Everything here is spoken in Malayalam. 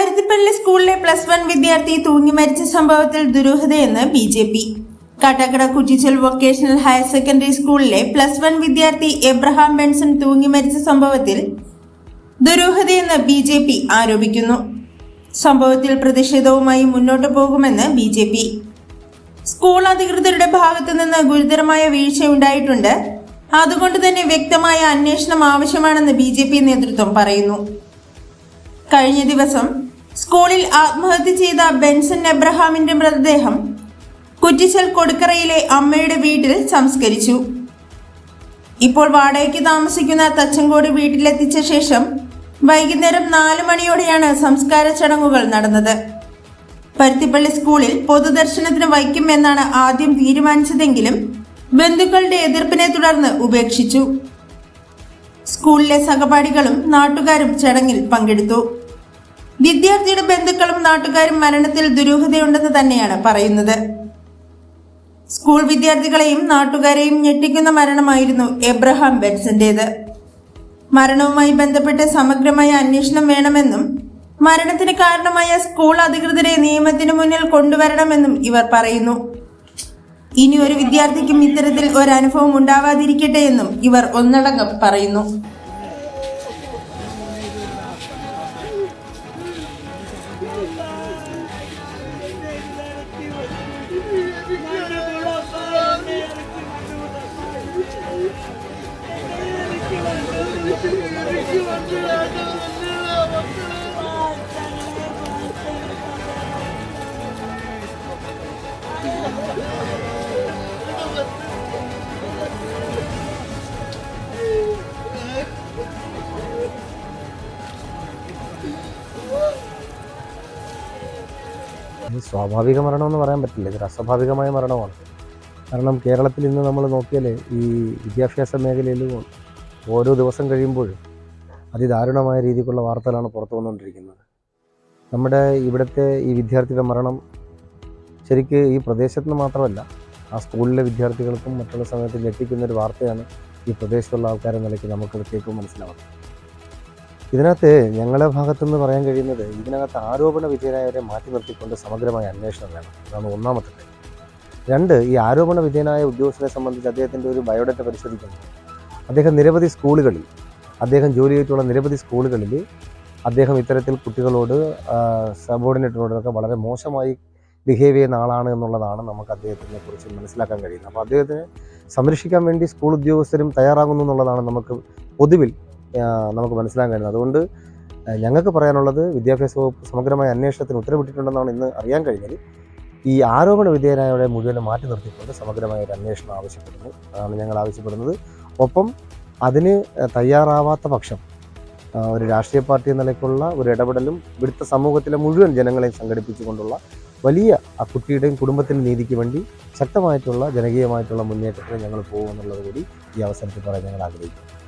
പരുത്തിപ്പള്ളി സ്കൂളിലെ പ്ലസ് വൺ വിദ്യാർത്ഥി തൂങ്ങി മരിച്ച സംഭവത്തിൽ ദുരൂഹതയെന്ന് B J P. Kattakada Kuttichal vocational higher secondary സ്കൂളിലെ പ്ലസ് വൺ വിദ്യാർത്ഥി എബ്രഹാം ബെൻസൺ തൂങ്ങി മരിച്ച സംഭവത്തിൽ ദുരൂഹതയെന്ന് ബി ജെ പി ആരോപിക്കുന്നു. സംഭവത്തിൽ പ്രതിഷേധവുമായി മുന്നോട്ടു പോകുമെന്ന് ബി ജെ പി. സ്കൂൾ അധികൃതരുടെ ഭാഗത്തു നിന്ന് ഗുരുതരമായ വീഴ്ചയുണ്ടായിട്ടുണ്ട് അതുകൊണ്ട് തന്നെ വ്യക്തമായ അന്വേഷണം ആവശ്യമാണെന്ന് ബി നേതൃത്വം പറയുന്നു. കഴിഞ്ഞ ദിവസം സ്കൂളിൽ ആത്മഹത്യ ചെയ്ത ബെൻസൺ എബ്രഹാമിന്റെ മൃതദേഹം കുറ്റിച്ചൽ കൊടുക്കറയിലെ അമ്മയുടെ വീട്ടിൽ സംസ്കരിച്ചു. ഇപ്പോൾ വാടകയ്ക്ക് താമസിക്കുന്ന തച്ചങ്കോട് വീട്ടിലെത്തിച്ച ശേഷം വൈകുന്നേരം നാല് മണിയോടെയാണ് സംസ്കാര ചടങ്ങുകൾ നടന്നത്. പരുത്തിപ്പള്ളി സ്കൂളിൽ പൊതുദർശനത്തിന് വയ്ക്കുമെന്നാണ് ആദ്യം തീരുമാനിച്ചതെങ്കിലും ബന്ധുക്കളുടെ എതിർപ്പിനെ തുടർന്ന് ഉപേക്ഷിച്ചു. സ്കൂളിലെ സഹപാഠികളും നാട്ടുകാരും ചടങ്ങിൽ പങ്കെടുത്തു. വിദ്യാർത്ഥിയുടെ ബന്ധുക്കളും നാട്ടുകാരും മരണത്തിൽ ദുരൂഹതയുണ്ടെന്ന് തന്നെയാണ് പറയുന്നത്. സ്കൂൾ വിദ്യാർത്ഥികളെയും നാട്ടുകാരെയും ഞെട്ടിക്കുന്ന മരണമായിരുന്നു എബ്രഹാം ബെൻസന്റേത്. മരണവുമായി ബന്ധപ്പെട്ട് സമഗ്രമായ അന്വേഷണം വേണമെന്നും മരണത്തിന് കാരണമായ സ്കൂൾ അധികൃതരെ നിയമത്തിന് മുന്നിൽ കൊണ്ടുവരണമെന്നും ഇവർ പറയുന്നു. ഇനി ഒരു വിദ്യാർത്ഥിക്കും ഇത്തരത്തിൽ ഒരു അനുഭവം ഉണ്ടാവാതിരിക്കട്ടെ എന്നും ഇവർ ഒന്നടങ്കം പറയുന്നു. സ്വാഭാവിക മരണമെന്ന് പറയാൻ പറ്റില്ല. ഇതൊരു അസ്വാഭാവികമായ മരണമാണ്. കാരണം കേരളത്തിൽ ഇന്ന് നമ്മൾ നോക്കിയാൽ ഈ വിദ്യാഭ്യാസ മേഖലയിൽ ഓരോ ദിവസം കഴിയുമ്പോഴും അതിദാരുണമായ രീതിക്കുള്ള വാർത്തകളാണ് പുറത്തു വന്നുകൊണ്ടിരിക്കുന്നത്. നമ്മുടെ ഇവിടുത്തെ ഈ വിദ്യാർത്ഥിയുടെ മരണം ശരിക്ക് ഈ പ്രദേശത്ത് നിന്ന് മാത്രമല്ല ആ സ്കൂളിലെ വിദ്യാർത്ഥികൾക്കും മറ്റുള്ള സമയത്ത് ഞെട്ടിക്കുന്ന ഒരു വാർത്തയാണ് ഈ പ്രദേശത്തുള്ള ആൾക്കാരെ നിലയ്ക്ക് നമുക്ക് പ്രത്യേകം മനസ്സിലാവുന്നത്. ഇതിനകത്ത് ഞങ്ങളുടെ ഭാഗത്തുനിന്ന് പറയാൻ കഴിയുന്നത് ഇതിനകത്ത് ആരോപണ വിധേയനായവരെ മാറ്റി നിർത്തിക്കൊണ്ട് സമഗ്രമായ അന്വേഷണം വേണം. അതാണ് ഒന്നാമത്തെ രണ്ട് ഈ ആരോപണ വിധേയനായ ഉദ്യോഗസ്ഥനെ സംബന്ധിച്ച് അദ്ദേഹത്തിന്റെ ഒരു ബയോഡേറ്റ പരിശോധിക്കുമ്പോൾ അദ്ദേഹം നിരവധി സ്കൂളുകളിൽ അദ്ദേഹം ജോലി ചെയ്തിട്ടുള്ള നിരവധി സ്കൂളുകളിൽ അദ്ദേഹം ഇത്തരത്തിൽ കുട്ടികളോട് സബോർഡിനേറ്റിനോടൊക്കെ വളരെ മോശമായി ബിഹേവ് ചെയ്യുന്ന ആളാണ് എന്നുള്ളതാണ് നമുക്ക് അദ്ദേഹത്തിനെ കുറിച്ച് മനസ്സിലാക്കാൻ കഴിയുന്നത്. അപ്പോൾ അദ്ദേഹത്തിനെ സംരക്ഷിക്കാൻ വേണ്ടി സ്കൂൾ ഉദ്യോഗസ്ഥരും തയ്യാറാകുന്നു എന്നുള്ളതാണ് നമുക്ക് പൊതുവിൽ നമുക്ക് മനസ്സിലാക്കാൻ കഴിയുന്നത്. അതുകൊണ്ട് ഞങ്ങൾക്ക് പറയാനുള്ളത് വിദ്യാഭ്യാസ വകുപ്പ് സമഗ്രമായ അന്വേഷണത്തിന് ഉത്തരവിട്ടിട്ടുണ്ടെന്നാണ് ഇന്ന് അറിയാൻ കഴിഞ്ഞത്. ഈ ആരോപണ വിധേയനായവരെ മുഴുവനും മാറ്റി നിർത്തിക്കൊണ്ട് സമഗ്രമായ ഒരു അന്വേഷണം ആവശ്യപ്പെടുന്നു. അതാണ് ഞങ്ങൾ ആവശ്യപ്പെടുന്നത്. ഒപ്പം അതിന് തയ്യാറാവാത്ത പക്ഷം ഒരു രാഷ്ട്രീയ പാർട്ടി നിലയ്ക്കുള്ള ഒരു ഇടപെടലും ഇവിടുത്തെ സമൂഹത്തിലെ മുഴുവൻ ജനങ്ങളെയും സംഘടിപ്പിച്ചുകൊണ്ടുള്ള വലിയ ആ കുട്ടിയുടെയും കുടുംബത്തിന്റെ നീതിക്ക് വേണ്ടി ശക്തമായിട്ടുള്ള ജനകീയമായിട്ടുള്ള മുന്നേറ്റത്തിന് ഞങ്ങൾ പോകുമെന്നുള്ളത് കൂടി ഈ അവസരത്തിൽ പറയാൻ ഞങ്ങൾ ആഗ്രഹിക്കുന്നു.